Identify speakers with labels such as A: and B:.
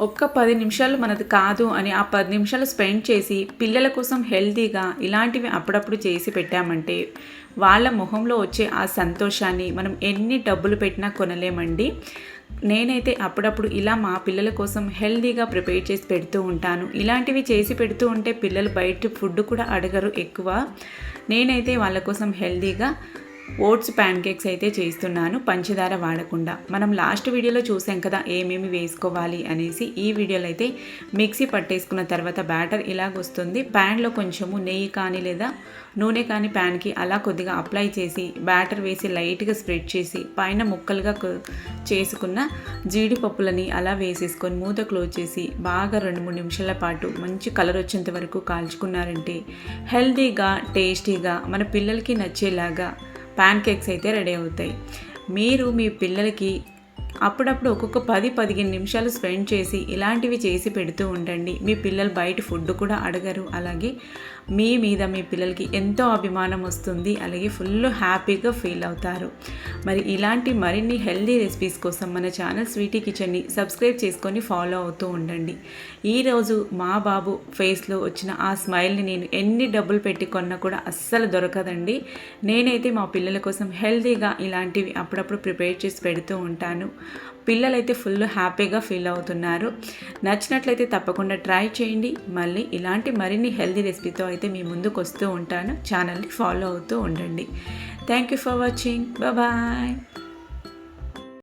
A: ఒక్క పది నిమిషాలు మనది కాదు అని ఆ పది నిమిషాలు స్పెండ్ చేసి పిల్లల కోసం హెల్తీగా ఇలాంటివి అప్పుడప్పుడు చేసి పెట్టామంటే వాళ్ళ మొహంలో వచ్చే ఆ సంతోషాన్ని మనం ఎన్ని డబ్బులు పెట్టినా కొనలేమండి. నేనైతే అప్పుడప్పుడు ఇలా మా పిల్లల కోసం హెల్తీగా ప్రిపేర్ చేసి పెడుతూ ఉంటాను. ఇలాంటివి చేసి పెడుతూ ఉంటే పిల్లలు బయట ఫుడ్ కూడా అడగరు ఎక్కువ. నేనైతే వాళ్ళ కోసం హెల్తీగా ఓట్స్ ప్యాన్ కేక్స్ అయితే చేస్తున్నాను. పంచదార వాడకుండా. మనం లాస్ట్ వీడియోలో చూసాం కదా ఏమేమి వేసుకోవాలి అనేసి. ఈ వీడియోలో అయితే మిక్సీ పట్టేసుకున్న తర్వాత బ్యాటర్ ఇలాగ వస్తుంది ప్యాన్లో కొంచెము నెయ్యి కానీ లేదా నూనె కానీ ప్యాన్కి అలా కొద్దిగా అప్లై చేసి బ్యాటర్ వేసి లైట్గా స్ప్రెడ్ చేసి పైన ముక్కలుగా చేసుకున్న జీడిపప్పులని అలా వేసేసుకొని మూత క్లోజ్ చేసి బాగా రెండు మూడు నిమిషాల పాటు మంచి కలర్ వచ్చేంత వరకు కాల్చుకున్నారంటే హెల్తీగా టేస్టీగా మన పిల్లలకి నచ్చేలాగా ప్యాన్ కేక్స్ అయితే రెడీ అవుతాయి. మీరు మీ పిల్లలకి అప్పుడప్పుడు ఒక్కొక్క పది పదిహేను నిమిషాలు స్పెండ్ చేసి ఇలాంటివి చేసి పెడుతూ ఉండండి. మీ పిల్లలు బయట ఫుడ్ కూడా అడగరు. అలాగే మీ మీద మీ పిల్లలకి ఎంతో అభిమానం వస్తుంది. అలాగే ఫుల్ హ్యాపీగా ఫీల్ అవుతారు. మరి ఇలాంటి మరిన్ని హెల్దీ రెసిపీస్ కోసం మన ఛానల్ స్వీటీ కిచెన్ని సబ్స్క్రైబ్ చేసుకొని ఫాలో అవుతూ ఉండండి. ఈరోజు మా బాబు ఫేస్లో వచ్చిన ఆ స్మైల్ని నేను ఎన్ని డబ్బులు పెట్టి కొన్నా కూడా అస్సలు దొరకదండి. నేనైతే మా పిల్లల కోసం హెల్తీగా ఇలాంటివి అప్పుడప్పుడు ప్రిపేర్ చేసి పెడుతూ ఉంటాను. పిల్లలైతే ఫుల్ హ్యాపీగా ఫీల్ అవుతున్నారు. నచ్చినట్లయితే తప్పకుండా ట్రై చేయండి. మళ్ళీ ఇలాంటి మరిన్ని హెల్తీ రెసిపీతో అయితే మీ ముందుకు వస్తూ ఉంటాను. ఛానల్ని ఫాలో అవుతూ ఉండండి. Thank you for watching. Bye